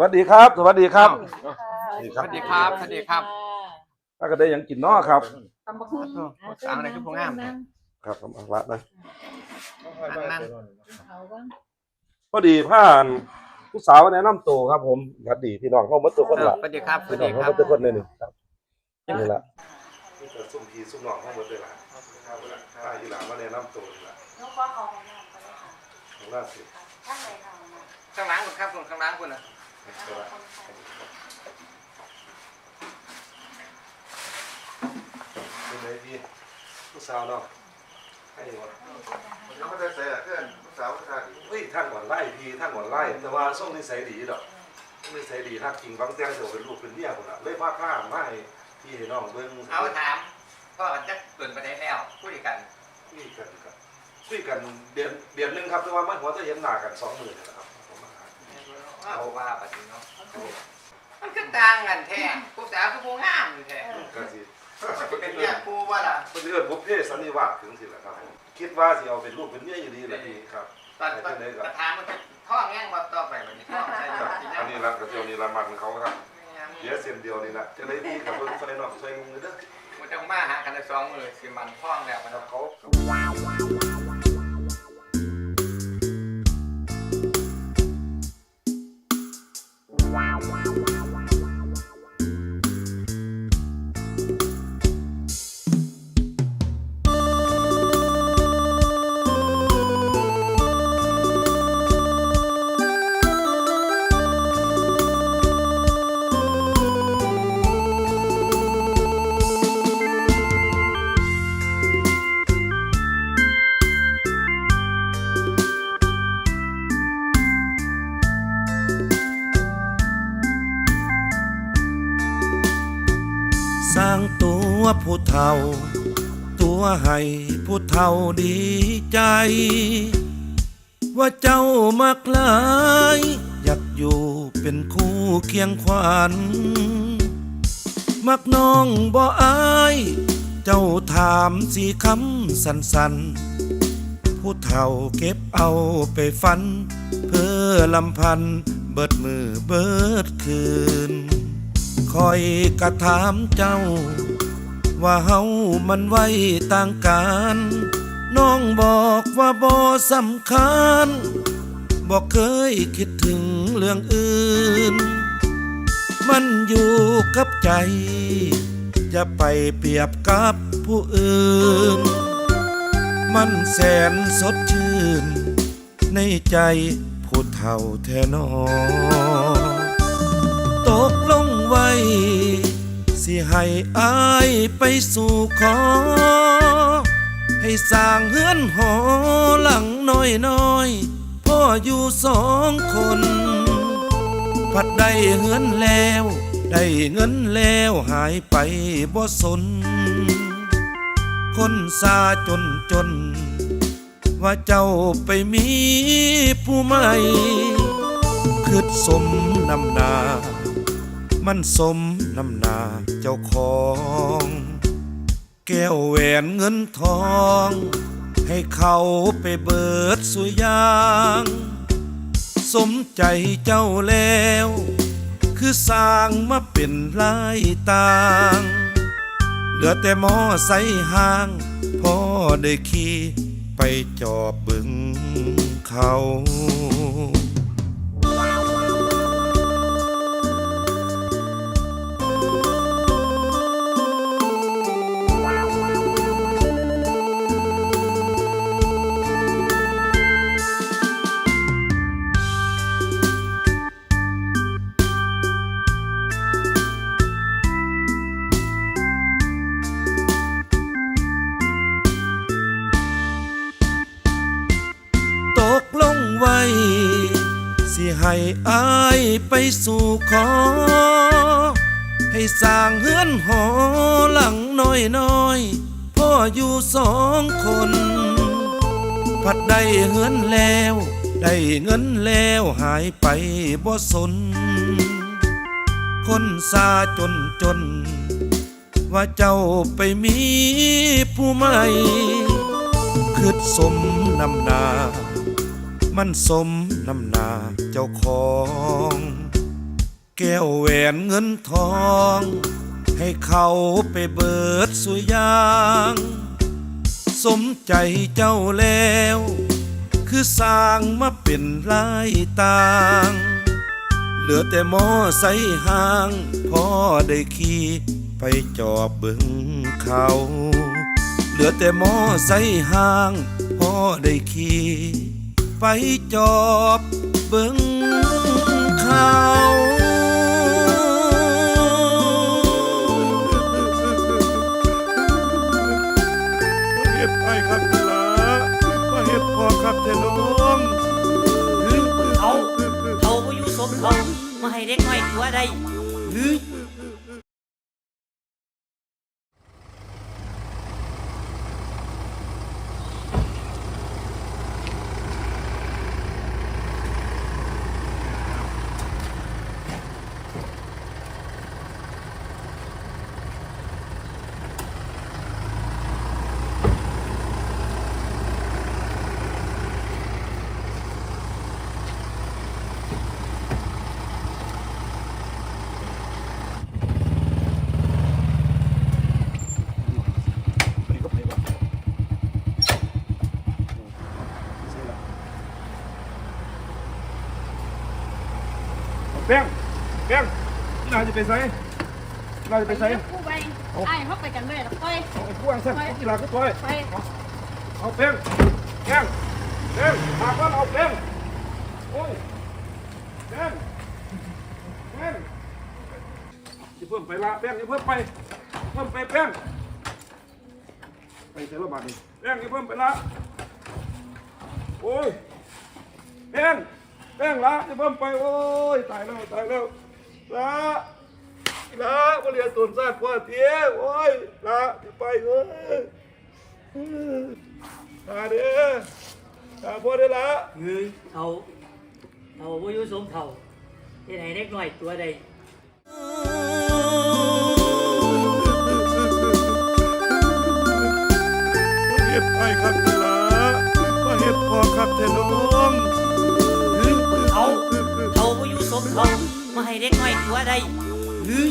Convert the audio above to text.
สวัสดีครับ สวัสดีครับสวัสดีสครับวัสดีครับสวัสดีครับถ้าก็ได้หยังกินเนาะครับ ตำบักหุ่งสามอะไรคือพวกงามนั่งครับผมเอาละนะนั่งเขาบ้างพอดีผ่านผู้สาวแนะนำตัวครับ ผมสวัสดีพี่น้องเข้ามาตัวคนละสวัสดีครับสพี่วัสน้องดีเข้าครับมาตัวคนเลยหนึ่งครับนี่ละนี่เกิดซุ่มพีซุ่มน้องเข้ามาด้วยละข้าวละข้าวอยู่หลังมาแนะนำตัวนี่ละน้องก็เอาของงานไปเลยค่ะของล่าสุดท่านไหนเอามาข้างหล้างคุณครับคุณข้างหล้างคุณนะ เป็นไงพี่ผู้สาวเนาะให้หมดยังไม่ได้ใส่ละเพื่อนลูกสาวชาติเฮ้ยท่านก่อนไล่พี่ท่านก่อนไล่แต่ว่าส่งนิสัยดีดอกนิสัยดีถ้ากิงบางแจ้งเดี๋ยวเป็นลูกเป็นเมียคนละเลยพาข้ามมาให้พี่ให้น้องเบิ่งเอาถามพ่อจะเปิดประเด็นแล้วคุยกันคุยกันครับคุยกันเดือนเดือนหนึงครับแต่ว่ามันหัวจะเห็นหน้ากันสองหมื่นนะครับ เอาว่าปฏิเนาะมันก็ต่างกันแท้ผู้สาวคือผู้งามอยู่แท้กันสิเป็นเนี่ยกูว่าล่ะเป็นเรื่องบุพเพสันนิวาสถึงสิแหละครับ คิดว่าสิเอาเป็นลูกเป็นเมียอยู่ดีแหละพี่ครับตอนตอนประธานมันท่อแง่งมาต่อไปแบบนี้ท่อใส่ครับกินอันนี้ละกระเจียวนี่ละมันเขาครับน้เดี๋ยวเส้นเดียวนี่ละจะได้พี่กับเพิ่นไฟนอกไฟงงเลยเด้อำมันจะมาหากันในสองมือสิมันท่องแล้วมันครับเขา ตัวผู้เฒ่า ตัวให้ผู้เฒ่าดีใจ ว่าเจ้ามักหลายอยากอยู่เป็นคู่เคียงขวัญมักน้องบ่อาย เจ้าถามสีคำสันสันๆผู้เฒ่าเก็บเอาไปฝัน เพื่อลำพันเบิดมือเบิดคืน คอยกระถามเจ้า ว่าเฮามันไว้ต่างกัน น้องบอกว่าบ่สำคัญบอกเคยคิดถึงเรื่องอื่น มันอยู่กับใจ จะไปเปรียบกับผู้อื่น มันแสนสดชื่น ในใจผู้เฒ่าแท้นอตกลง ไว้ สิให้อายไปสู่ขอ ให้สร้างเฮือนหอหลังน้อยน้อยๆพ่ออยู่สองคน พัดได้เฮือนแล้ว ได้เงินแล้วหายไปบ่สน คนซาจนจน ว่าเจ้าไปมีผู้ใหม่คืดสมนำนา มันสมน้ำหนาเจ้าของ แก้วแหวนเงินทอง ให้เขาไปเบิดสุยาง สมใจเจ้าแล้ว คือสร้างมาเป็นลายต่างเหลือแต่หมอใส่ห้างพ่อได้ขี่ไปจอบบึงเขา ให้อายไปสู่ขอ ให้สร้างเฮือนหอหลังน้อยน้อยๆพ่ออยู่สองคน พัดได้เฮือนแล้ว ได้เงินแล้วหายไปบ่สน คนซาจนจน ว่าเจ้าไปมีผู้ใหม่คืดสมนำนา มันสม น้ำหนาเจ้าของ แก้วแหวนเงินทอง ให้เขาไปเบิดสุยาง สมใจเจ้าแล้ว คือสร้างมาเป็นรายต่างเหลือแต่หมอใส่ห่างพ่อได้ขี่ไปจอบเบึงเขา เหลือแต่หมอใส่ห่างพ่อได้ขี่ไปจอบ เบึงเขาเฮ็ดไปครับเถอะมาเฮ็ดพอครับเถอะน้องเอาเอาบ่อยู่สมเขามาให้เด็กน้อยตัวได้ แป้งแป้งนี่นาจะไปไสนี่นาจะไปไสผู้ไปไอ้เขาไปกันเลยแล้วไปเอาไอ้พวกสั่นกีฬาก็ต่อยไปเอาแป้งแป้งแป้งมาก่อนเอาแป้งโอ้ยแป้งแป้งอย่าเพิ่มไปละแป้งอย่าเพิ่มไป เพิ่มไปแป้งไปเจอระบาดนี่แป้งอย่าเพิ่มไปละโอ้ยแป้ง แป้งละอย่าเพิ่มไปโอ้ยตายแล้วตายแล้วละละมาเรียนตุนซาดพ่อเตี้ยโอ้ยละอย่าไปเอ้ยตาเด้อตาพ่อได้อละเฮ้ยเอาเอาบ่อยู่สมเขาเฮ็ดให้เด็กน้อยตัวใดเฮ็ดไปครับเถละมาเฮ็ดพอครับเถน้องเอาเอา บ่อยู่สมเขามาให้เด็กน้อยตัวใดเฮ้ย